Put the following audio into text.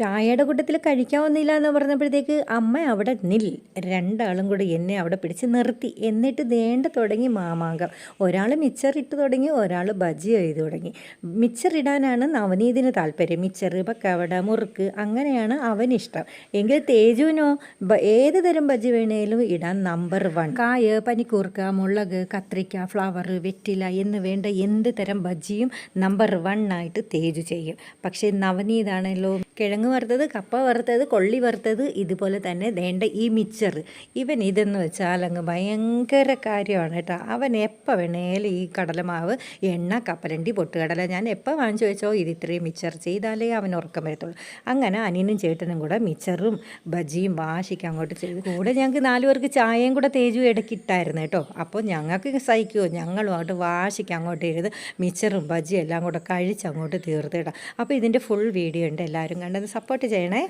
ചായയുടെ കൂട്ടത്തിൽ കഴിക്കാവുന്നില്ല എന്ന് പറഞ്ഞപ്പോഴത്തേക്ക് അമ്മ അവിടെ നിൽ. രണ്ടാളും കൂടി എന്നെ അവിടെ പിടിച്ച് നിർത്തി. എന്നിട്ട് വേണ്ട തുടങ്ങി മാമാങ്കം. ഒരാൾ മിച്ചർ ഇട്ട് തുടങ്ങി ഒരാൾ ബജി ചെയ്ത് തുടങ്ങി. മിച്ചർ ഇടാനാണ് നവനീതിന് താല്പര്യം. മിച്ചർ പക്കവട മുറുക്ക് അങ്ങനെയാണ് അവനിഷ്ടം എങ്കിൽ തേജുവിനോ ഏത് തരം ബജി വേണേലും ഇടാൻ നമ്പർ വൺ. കായ് പനിക്കൂർക്ക മുളക് കത്രിക്ക ഫ്ലവർ വെറ്റില എന്ന് വേണ്ട എന്ത് തരം ബജിയും നമ്പർ വൺ ആയിട്ട് തേജു ചെയ്യും. പക്ഷേ നവനീതാണല്ലോ കിഴങ്ങ് വറുത്തത് കപ്പ വറുത്തത് കൊള്ളി വറുത്തത് ഇതുപോലെ തന്നെ വേണ്ട ഈ മിച്ചർ ഇവൻ ഇതെന്ന് വെച്ചാൽ അങ്ങ് ഭയങ്കര കാര്യമാണ് കേട്ടോ. അവൻ എപ്പോൾ വേണേലും ഈ കടലമാവ് എണ്ണ കപ്പലണ്ടി പൊട്ടുകടല ഞാൻ എപ്പോൾ വാങ്ങിച്ചു വെച്ചോ ഇത് ഇത്രയും മിച്ചർ ചെയ്താലേ അവൻ ഉറക്കം വരത്തുള്ളൂ. അങ്ങനെ അനിയനും ചേട്ടനും കൂടെ മിച്ചറും ബജിയും വാശിക്ക് അങ്ങോട്ട് ചെയ്തു. കൂടെ ഞങ്ങൾക്ക് നാലു പേർക്ക് ചായയും കൂടെ തേജു ഇടയ്ക്കിട്ടായിരുന്നു കേട്ടോ. അപ്പോൾ ഞങ്ങൾക്ക് സഹിക്കുമോ ഞങ്ങളും അങ്ങോട്ട് വാശിക്ക് അങ്ങോട്ട് ഇരുന്ന് മിച്ചറും ബജിയും എല്ലാം കൂടെ കഴിച്ച് അങ്ങോട്ട് തീർത്തിടാം അപ്പോൾ ഇതിന്റെ ഫുൾ വീഡിയോ ഉണ്ട്. എല്ലാവരും കണ്ടത് സപ്പോർട്ട് ചെയ്യണേ.